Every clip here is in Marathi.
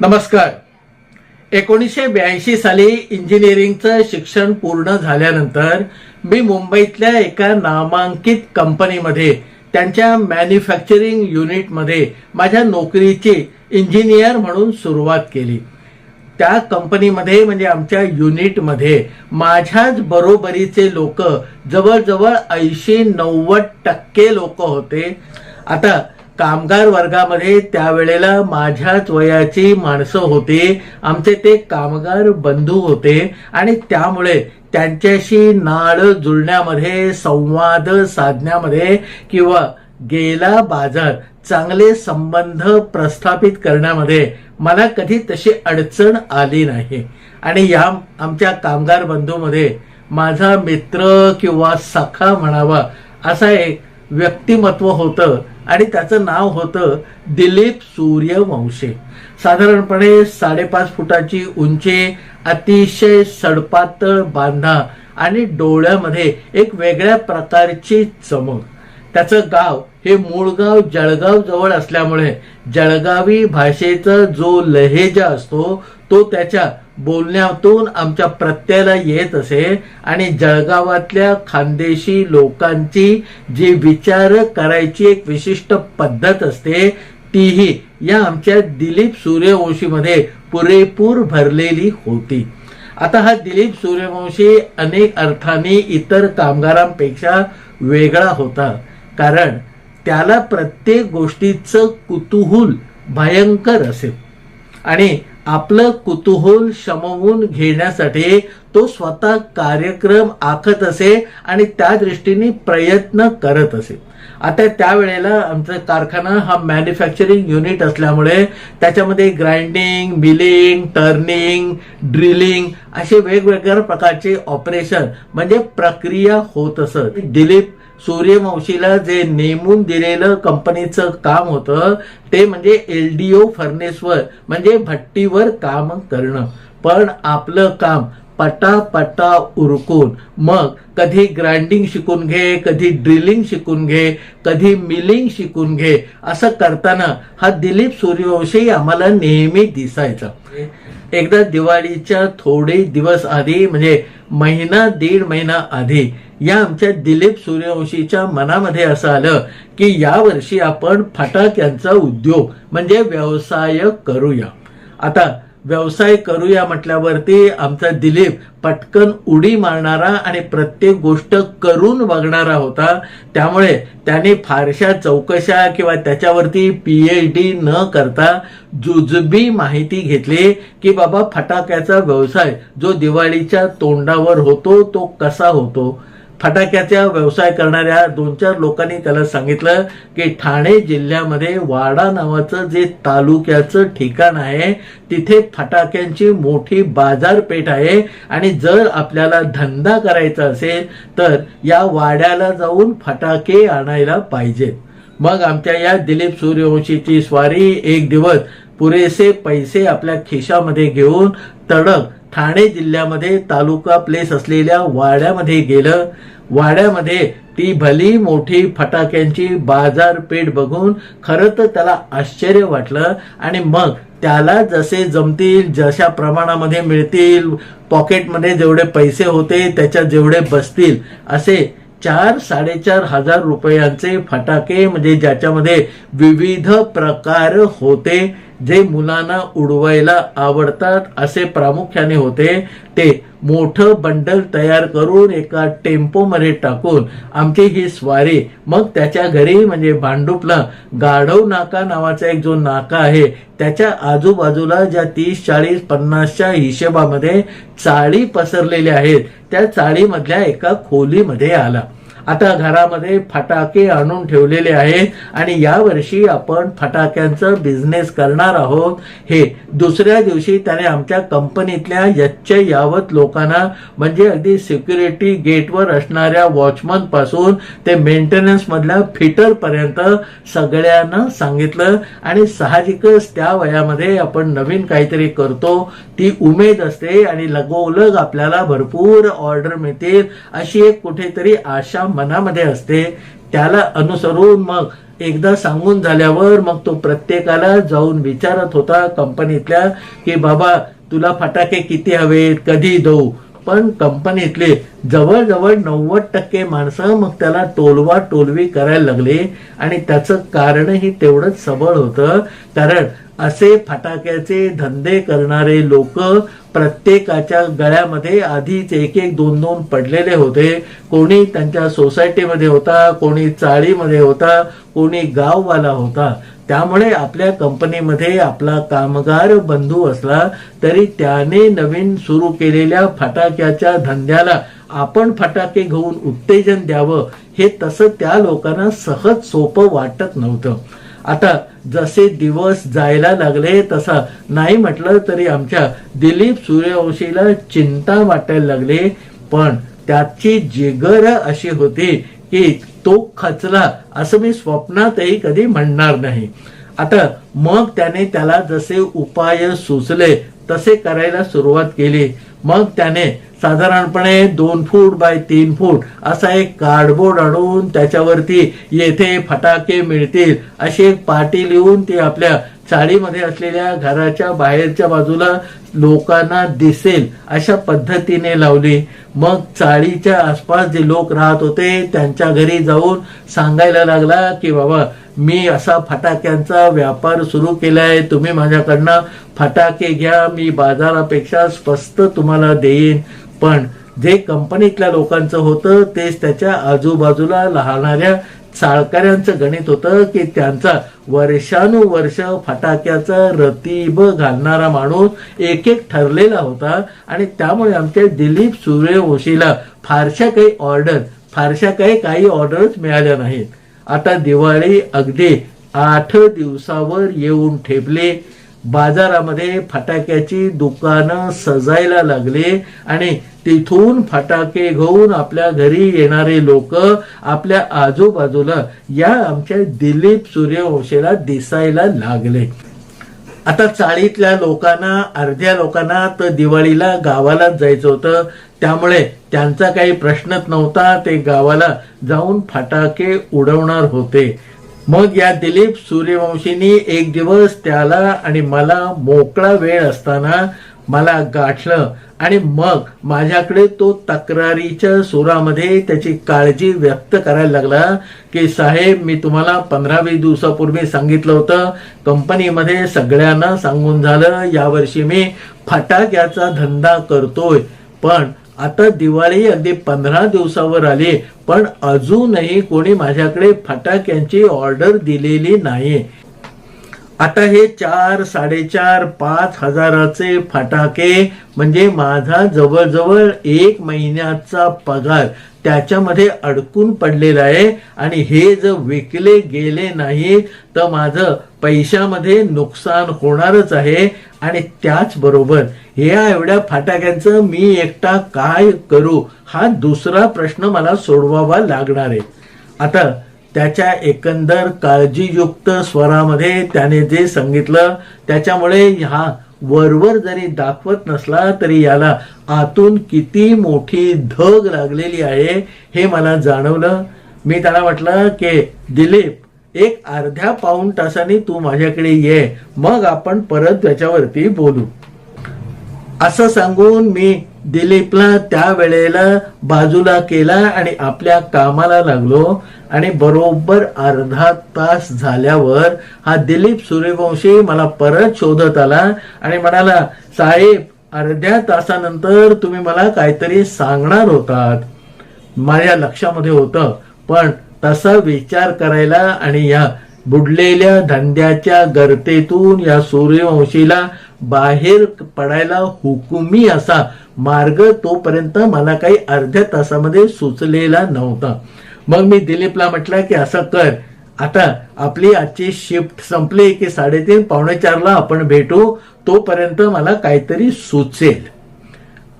नमस्कार. एकोणीसशे ब्याऐंशी साली इंजिनिअरिंगचं शिक्षण पूर्ण झाल्यानंतर मी मुंबईतल्या एका नामांकित कंपनीमध्ये त्यांच्या मॅन्युफॅक्चरिंग युनिटमध्ये माझ्या नोकरीची इंजिनियर म्हणून सुरुवात केली. त्या कंपनीमध्ये म्हणजे आमच्या युनिटमध्ये माझ्याच बरोबरीचे लोक जवळजवळ ऐंशी नव्वद टक्के लोक होते. आता कामगार वर्गामध्ये त्यावेळेला माझ्याच वयाची माणसं होती. आमचे ते कामगार बंधू होते आणि त्यामुळे त्यांच्याशी नाळ जुळण्यामध्ये संवाद साधण्यामध्ये किंवा गेला बाजार चांगले संबंध प्रस्थापित करण्यामध्ये मला कधी तशी अडचण आली नाही. आणि या आमच्या कामगार बंधूमध्ये माझा मित्र किंवा सखा म्हणावा असा एक व्यक्तिमत्व होतं. आणि त्याचं नाव होतं दिलीप सूर्यवंशी. साधारणपणे साडेपाच फुटाची उंची अतिशय सडपातळ बांधा आणि डोळ्यामध्ये एक वेगळ्या प्रकारची चमक. त्याचं गाव हे मूळ गाव जळगाव जवळ असल्यामुळे जळगावी भाषेचा जो लहेजा असतो तो त्याच्या बोलण्यातून आमच्या प्रत्ययाला येत असे आणि जळगावातल्या खानदेशी लोकांची जी विचार करायची एक विशिष्ट पद्धत असते तीही या आमच्या दिलीप सूर्यवंशीमध्ये पुरेपूर भरलेली होती. आता हा दिलीप सूर्यवंशी अनेक अर्थाने इतर कामगारांपेक्षा वेगळा होता कारण त्याला प्रत्येक गोष्टीचं कुतूहल भयंकर असेल आणि आपलं कुतूहल शमवून घेण्यासाठी तो स्वतः कार्यक्रम आखत असे आणि त्या दृष्टीने प्रयत्न करत असे. आता त्यावेळेला आमचा कारखाना हा मॅन्युफॅक्चरिंग युनिट असल्यामुळे त्याच्यामध्ये ग्राइंडिंग मिलिंग टर्निंग ड्रिलिंग असे वेगवेगळ्या प्रकारचे ऑपरेशन म्हणजे प्रक्रिया होत असत. दिलीप सूर्यवंशीला जे नेमून दिलेलं कंपनीचं काम होतं ते म्हणजे एलडीओ फर्नेसवर म्हणजे भट्टीवर काम करणं. पण आपलं काम पटापटा उरकून मग कधी ग्राइंडिंग शिकून घे कधी ड्रिलिंग शिकून घे कधी मिलिंग शिकून घे असं करताना हा दिलीप सूर्यवंशी आम्हाला नेहमी दिसायचा. एकदा दिवाळीच्या थोडे दिवस आधी म्हणजे महिना दीड महिना आधी या आमच्या दिलीप सूर्यवंशीच्या मनामध्ये असं आलं की यावर्षी आपण फटाक्यांचा उद्योग म्हणजे व्यवसाय करूया. आता व्यवसाय करूया म्हटल्यावरती आमचा दिलीप पटकन उडी मारणारा आणि प्रत्येक गोष्ट करून बघणारा होता. त्यामुळे त्याने फारशा चौकशा किंवा त्याच्यावरती पीएच डी न करता जुजबी माहिती घेतली की बाबा फटाक्याचा व्यवसाय जो दिवाळीच्या तोंडावर होतो तो कसा होतो? फटाक्याचा व्यवसाय करणाऱ्या दोन चार लोकांनी त्याला सांगितलं की ठाणे जिल्ह्यामध्ये वाडा नावाचं जे तालुक्याचं ठिकाण आहे तिथे फटाक्यांची मोठी बाजारपेठ आहे आणि जर आपल्याला धंदा करायचा असेल तर या वाड्याला जाऊन फटाके आणायला पाहिजेत. मग आमच्या या दिलीप सूर्यवंशीची स्वारी एक दिवस पुरेसे पैसे आपल्या खिशामध्ये घेऊन तडक ठाणे जिल्ह्यामध्ये तालुका प्लेस असलेल्या वाड्यामध्ये गेलं. वाड्यामध्ये ती भली मोठी फटाक्यांची बाजारपेठ बघून खरं तर त्याला आश्चर्य वाटलं आणि मग त्याला जसे जमतील जशा प्रमाणामध्ये मिळतील पॉकेटमध्ये जेवढे पैसे होते त्याच्यात जेवढे बसतील असे चार साडेचार हजार रुपयांचे फटाके म्हणजे ज्याच्यामध्ये विविध प्रकार होते. जे मुलांना उडवायला आवडतात असे प्रामुख्याने होते ते मोठं बंडल तयार करून एका टेम्पोमध्ये टाकून आमची ही स्वारी मग त्याच्या घरी म्हणजे भांडुपला गाढव नाका नावाचा एक जो नाका आहे त्याच्या आजूबाजूला ज्या तीस चाळीस पन्नासच्या हिशेबामध्ये चाळी पसरलेल्या आहेत त्या चाळीमधल्या एका खोलीमध्ये आला. आता घरामध्ये फटाके आणून ठेवलेले आहेत आणि यावर्षी आपण फटाक्यांचं बिझनेस करणार आहोत. हे दुसऱ्या दिवशी त्याने आमच्या कंपनीतल्या यच्च यावत लोकांना म्हणजे अगदी सिक्युरिटी गेटवर असणाऱ्या वॉचमनपासून ते मेंटेनन्स मधल्या फिटर पर्यंत सगळ्यांना सांगितलं. आणि साहजिकच त्या वयामध्ये आपण नवीन काहीतरी करतो. ती उमेद असते आणि लगोलग आपल्याला भरपूर ऑर्डर मिळतील अशी एक कुठेतरी आशा मनामध्ये असते त्याला अनुसरून मग एकदा सांगून झाल्यावर मग तो प्रत्येकाला जाऊन विचारत होता कंपनीतल्या की बाबा तुला फटाके किती हवेत? कधी देऊ? पण कंपनीतले जवळजवळ नव्वद टक्के माणसं मग त्याला टोलवा टोलवी करायला लागले. आणि त्याचं कारणही तेवढंच सबळ होतं. कारण असे फटाक्याचे धंदे करणारे लोक प्रत्येकाच्या गळ्यामध्ये आधीच एक एक दोन दोन पडलेले होते. कोणी त्यांच्या सोसायटीमध्ये होता कोणी चाळीमध्ये होता कोणी गाववाला होता. त्यामुळे आपल्या कंपनीमध्ये आपला कामगार बंधू असला तरी त्याने नवीन सुरू केलेल्या फटाक्याच्या धंद्याला आपण फटाके घेऊन उत्तेजन द्यावं हे तसं त्या लोकांना सहज सोपं वाटत नव्हतं. आता जसे दिवस जायला लागले तसा नाही म्हटलं तरी आमच्या दिलीप सूर्यवंशीला चिंता वाटायला लागली. पण त्याची जिगर अशी होती की तो खचला असं मी स्वप्नातही कधी म्हणणार नाही. आता मग त्याने त्याला जसे उपाय सुचले तसे करायला सुरुवात केली. मग त्याने साधारणपणे दोन फूट बाय तीन फूट असा एक कार्डबोर्ड आणून त्याच्यावरती येथे फटाके मिळतील अशी एक पाटी लिहून ती आपल्या चाळीमध्ये असलेल्या घराच्या बाहेरच्या बाजूला लोकांना दिसेल अशा पद्धतीने लावली. मग चाळीच्या आसपास जे लोक राहत होते त्यांच्या घरी जाऊन सांगायला लागला की बाबा मी असा फटाक्यांचा व्यापार सुरू केलाय. तुम्ही माझ्याकडनं फटाके घ्या. मी बाजारापेक्षा स्वस्त तुम्हाला देईन. पण जे कंपनीतल्या लोकांचं होतं तेच त्याच्या आजूबाजूला राहणाऱ्या चाळकऱ्यांचं गणित होतं की त्यांचा वर्षानुवर्ष फटाक्याचा रतीब घालणारा माणूस एक एक ठरलेला होता आणि त्यामुळे आमच्या दिलीप सूर्यवंशीला फारशा काही ऑर्डर फारशा काही काही ऑर्डर्स मिळाल्या नाहीत. आता दिवाळी अगदी आठ दिवसावर येऊन ठेपले. बाजारामध्ये फटाक्याची दुकानं सजायला लागले आणि तिथून फटाके घेऊन आपल्या घरी येणारे लोक आपल्या आजूबाजूला या आमच्या दिलीप सूर्यवंशीला दिसायला लागले. आता चाळीतल्या लोकांना अर्ध्या लोकांना तर दिवाळीला गावालाच जायचं होतं. त्यामुळे त्यांचा काही प्रश्नच नव्हता. ते गावाला जाऊन फटाके उडवणार होते. मग या दिलीप सूर्यवंशीनी एक दिवस त्याला आणि मला मोकळा वेळ असताना मला गाठलं आणि मग माझ्याकडे तो तक्रारीच्या सुरामध्ये त्याची काळजी व्यक्त करायला लागला की साहेब मी तुम्हाला पंधरा वीस दिवसापूर्वी सांगितलं होतं. कंपनीमध्ये सगळ्यांना सांगून झालं यावर्षी मी फटाक्याचा धंदा करतोय. पण आता दिवाळी अगदी पंधरा दिवसावर आली पण अजूनही कोणी माझ्याकडे फटाक्यांची ऑर्डर दिलेली नाही. आता हे चार साडेचार पाच हजाराचे फटाके म्हणजे माझा जवळजवळ एक महिन्याचा पगार. त्याच्यामध्ये अडकून पडलेलं आहे. आणि हे जर विकले गेले नाही तर माझं पैशामध्ये नुकसान होणारच आहे. आणि त्याचबरोबर या एवढ्या फाटाक्यांचं मी एकटा काय करू हा दुसरा प्रश्न मला सोडवावा लागणार आहे. आता त्याच्या एकंदर काळजीयुक्त स्वरामध्ये त्याने जे सांगितलं त्याच्यामुळे हा वरवर जरी दाखवत नसला तरी याला आतून किती मोठी धग लागलेली आहे हे मला जाणवलं. मी त्याला म्हटलं की दिलीप एक अर्ध्या पाऊण तासाने तू माझ्याकडे ये. मग आपण परत त्याच्यावरती बोलू. असं सांगून मी दिलीपला त्या वेळेला बाजूला केला आणि आपल्या कामाला लागलो. आणि बरोबर अर्धा तास झाल्यावर हा दिलीप सूर्यवंशी मला परत शोधत आला आणि म्हणाला साहेब अर्ध्या तासानंतर तुम्ही मला काहीतरी सांगणार होतात. माझ्या लक्षामध्ये होतं पण तसा विचार करायला आणि या बुडलेल्या धंद्याच्या गर्तेतून या सूर्यवंशीला बाहेर पडायला हुकुमी असा मार्ग तोपर्यंत मला काही अर्ध्या तासामध्ये सुचलेला नव्हता. मग मी दिलीपला म्हटलं की असं कर. आता आपली आजची शिफ्ट संपली की साडेतीन पावणे चारला आपण भेटू. तोपर्यंत मला काहीतरी सुचेल.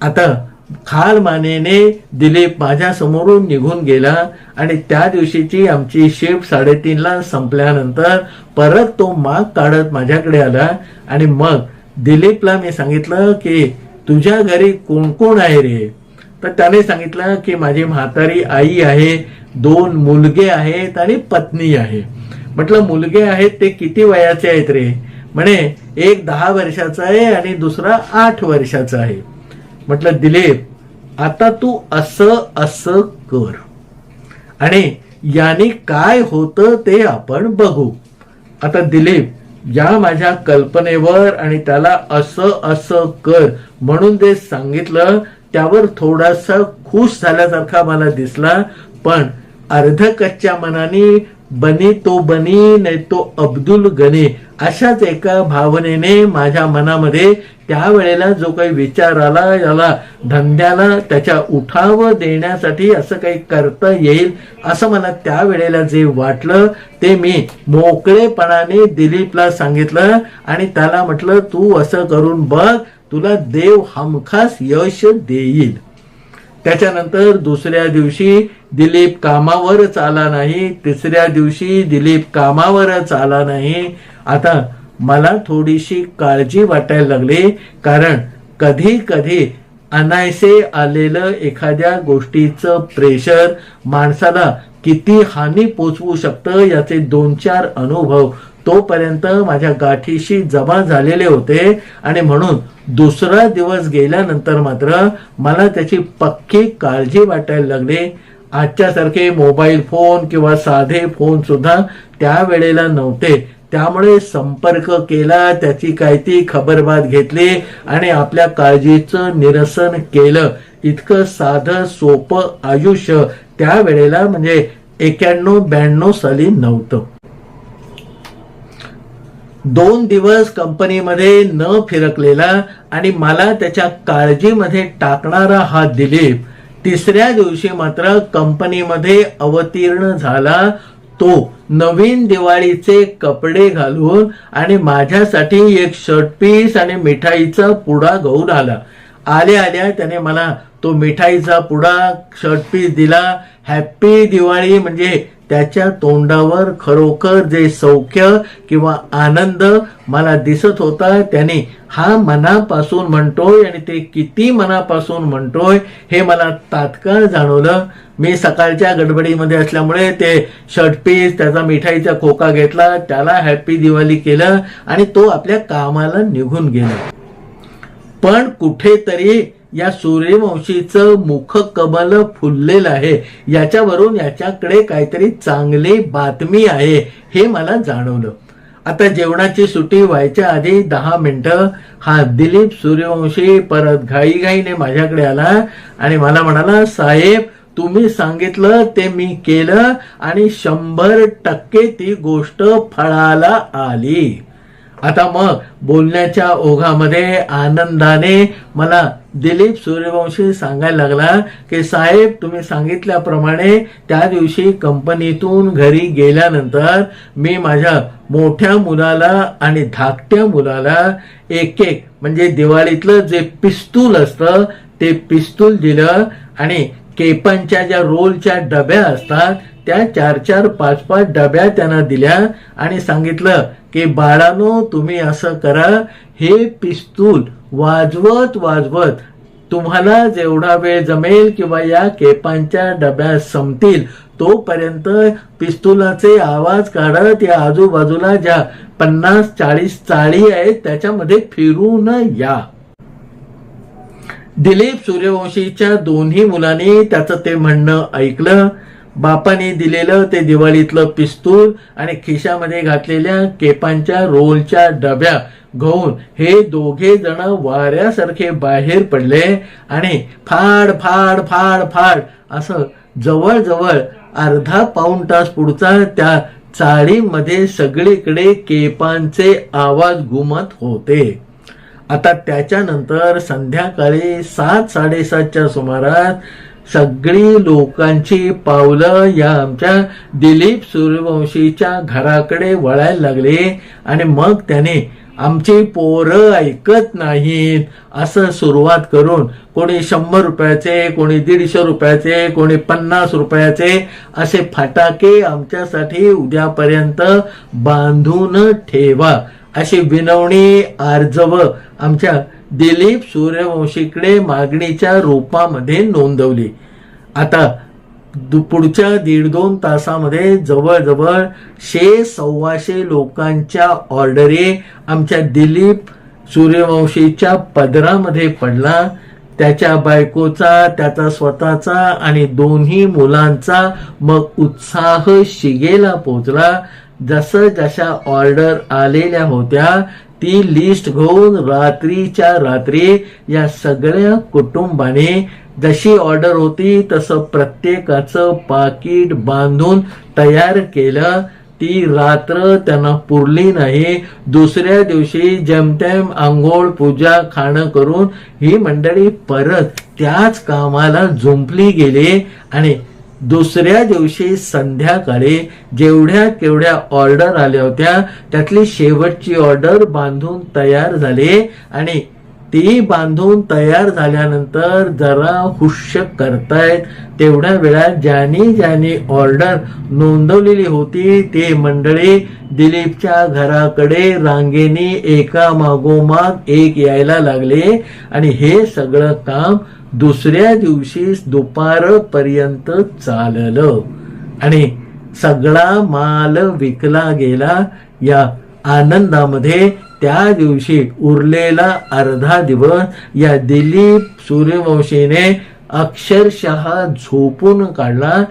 आता खाल मानेने दिलीप माझ्या समोरून निघून गेला आणि त्या दिवशीची आमची शिफ्ट साडेतीनला संपल्यानंतर परत तो माग काढत माझ्याकडे आला आणि मग दिलीपला मी सांगितलं की तुझ्या घरी कोण कोण आहे रे? तर त्याने सांगितलं की माझी म्हातारी आई आहे दोन मुलगे आहेत आणि पत्नी आहे. म्हटलं मुलगे आहेत ते किती वयाचे आहेत रे? म्हणे एक दहा वर्षाचा आहे आणि दुसरा आठ वर्षाचा आहे. म्हटलं दिलीप आता तू असं असं कर. आणि याने काय होतं ते आपण बघू. आता दिलीप या माझ्या कल्पनेवर आणि त्याला असं असं कर म्हणून जे सांगितलं त्यावर थोडासा खुश झाल्यासारखा मला दिसला. पण अर्ध कच्च्या मनाने बनी तो बनी नाही तो अब्दुल गनी अशाच एका भावनेने माझ्या मनामध्ये त्यावेळेला जो काही विचार आला याला धंद्याला त्याच्या उठाव देण्यासाठी असं काही करता येईल असं मला त्यावेळेला जे वाटलं ते मी मोकळेपणाने दिलीपला सांगितलं आणि त्याला म्हटलं तू असं करून बघ तुला देव हमखास यश देईल. त्याच्यानंतर दुसऱ्या दिवशी दिलीप कामावरच आला नाही तिसऱ्या दिवशी दिलीप कामावरच आला नाही. आता मला थोडीशी काळजी वाटायला लागली कारण कधी कधी अनायसे आलेलं एखाद्या गोष्टीचं प्रेशर माणसाला किती हानी पोचवू शकतं याचे दोन चार अनुभव तोपर्यंत माझ्या गाठीशी जमा झालेले होते आणि म्हणून दुसरा दिवस गेल्यानंतर मात्र मला त्याची पक्की काळजी वाटायला लागली. आजच्या सारखे मोबाईल फोन किंवा साधे फोन सुद्धा त्यावेळेला नव्हते. त्यामुळे संपर्क केला त्याची काय ती खबरबात घेतली आणि आपल्या काळजीचं निरसन केलं. इतकं साधं सोपं आयुष्य त्यावेळेला म्हणजे एक्याण्णव ब्याण्णव साली नव्हतं. दोन दिवस कंपनीमध्ये न फिरकलेला आणि मला त्याच्या काळजीमध्ये टाकणारा हा दिलीप तिसऱ्या दिवशी मात्र कंपनीमध्ये अवतीर्ण झाला. तो नवीन दिवाळीचे कपडे घालून आणि माझ्यासाठी एक शर्ट पीस आणि मिठाईचा पुडा घेऊन आला. आल्या आल्या त्याने मला तो मिठाईचा पुडा शर्ट पीस दिला. हॅप्पी दिवाळी म्हणजे त्याच्या तोंडावर खरोखर जे सौख्य किंवा आनंद मला दिसत होता त्याने हा मनापासून म्हणतोय आणि ते किती मनापासून म्हणतोय हे मला तात्काळ जाणवलं. मी सकाळच्या गडबडीमध्ये असल्यामुळे ते शर्टपीस त्याचा मिठाईचा खोका घेतला त्याला हॅप्पी दिवाळी केलं आणि तो आपल्या कामाला निघून गेला. पण कुठेतरी या सूर्यवंशीचं मुख कमल फुललेलं आहे. याच्यावरून याच्याकडे काहीतरी चांगली बातमी आहे हे मला जाणवलं. आता जेवणाची सुट्टी व्हायच्या आधी दहा मिनिटं हा दिलीप सूर्यवंशी परत घाईघाईने माझ्याकडे आला आणि मला म्हणाला साहेब तुम्ही सांगितलं ते मी केलं आणि शंभर टक्के ती गोष्ट फळाला आली. आता मग बोलण्याच्या ओघामध्ये आनंदाने मला दिलीप सूर्यवंशी सांगायला लागला की साहेब तुम्ही सांगितल्याप्रमाणे त्या दिवशी कंपनीतून घरी गेल्यानंतर मी माझ्या मोठ्या मुलाला आणि धाकट्या मुलाला एक एक म्हणजे दिवाळीतलं जे पिस्तूल असतं ते पिस्तूल दिलं आणि केपांच्या ज्या रोलच्या डब्या असतात त्या चार चार पाच पाच डब्या त्यांना दिल्या आणि सांगितलं की बाळानो तुम्ही असं करा. हे पिस्तूल वाजवत वाजवत तुम्हाला जेवढा वेळ जमेल किंवा या केपांच्या डब्या संपतील तोपर्यंत पिस्तुलाचे आवाज काढत या आजूबाजूला ज्या पन्नास चाळीस चाळी आहेत त्याच्यामध्ये फिरून या. दिलीप सूर्यवंशीच्या दोन्ही मुलांनी त्याचं ते म्हणणं ऐकलं. बापाने दिलेलं ते दिवाळीतलं पिस्तूल आणि खिशामध्ये घातलेल्या केपांच्या रोलच्या डब्या घेऊन हे दोघे जण वाऱ्यासारखे बाहेर पडले आणि फाड फाड फाड फाड असं जवळजवळ अर्धा पाऊण तास पुढचा त्या चाळीमध्ये सगळीकडे केपांचे आवाज घुमत होते. आता त्याच्यानंतर संध्याकाळी सात साडेसातच्या सुमारास सगळी लोकांची पावलं या आमच्या दिलीप सूर्यवंशीच्या घराकडे वळायला लागले. आणि मग त्याने आमची पोरं ऐकत नाहीत. असं सुरुवात करून कोणी शंभर रुपयाचे कोणी दीडशे रुपयाचे कोणी पन्नास रुपयाचे असे फटाके आमच्यासाठी उद्यापर्यंत बांधून ठेवा. अशी विनवणी आर्जव आमच्या दिलीप सूर्यवंशीकडे मागणीच्या रूपामध्ये नोंदवली. आता पुढच्या दीड दोन तासामध्ये जवळजवळ शे सव्वाशे लोकांच्या ऑर्डरी आमच्या दिलीप सूर्यवंशीच्या पदरामध्ये पडला. त्याच्या बायकोचा त्याचा स्वतःचा आणि दोन्ही मुलांचा मग उत्साह शिगेला पोचला. जसं जशा ऑर्डर आलेल्या होत्या ती लिस्ट घेऊन रात्रीच्या रात्री या सगळ्या कुटुंबाने जशी ऑर्डर होती तसं प्रत्येकाचं पाकिट बांधून तयार केलं. ती रात्र त्यांना पुरली नाही. दुसऱ्या दिवशी जमतेम आंघोळ पूजा खाणं करून ही मंडळी परत त्याच कामाला झुंपली गेली आणि दुसऱ्या दिवशी संध्याकाळी जेवढ्या केवढ्या ऑर्डर आल्या होत्या त्यातली शेवटची ऑर्डर बांधून तयार झाली आणि ती बांधून तयार झाल्यानंतर जरा हुश्य करतायत. तेवढ्या वेळात ज्यानी ज्यानी ऑर्डर नोंदवलेली होती ते मंडळी दिलीपच्या घराकडे रांगेने एका मागोमाग एक यायला लागले आणि हे सगळं काम दुसऱ्या दिवशी दुपारपर्यंत चाललं. आणि सगळा माल विकला गेला. या आनंदामध्ये त्या दिवशी उरलेला अर्धा दिवस या दिलीप सूर्यवंशीने अक्षरशः झोपून काढला.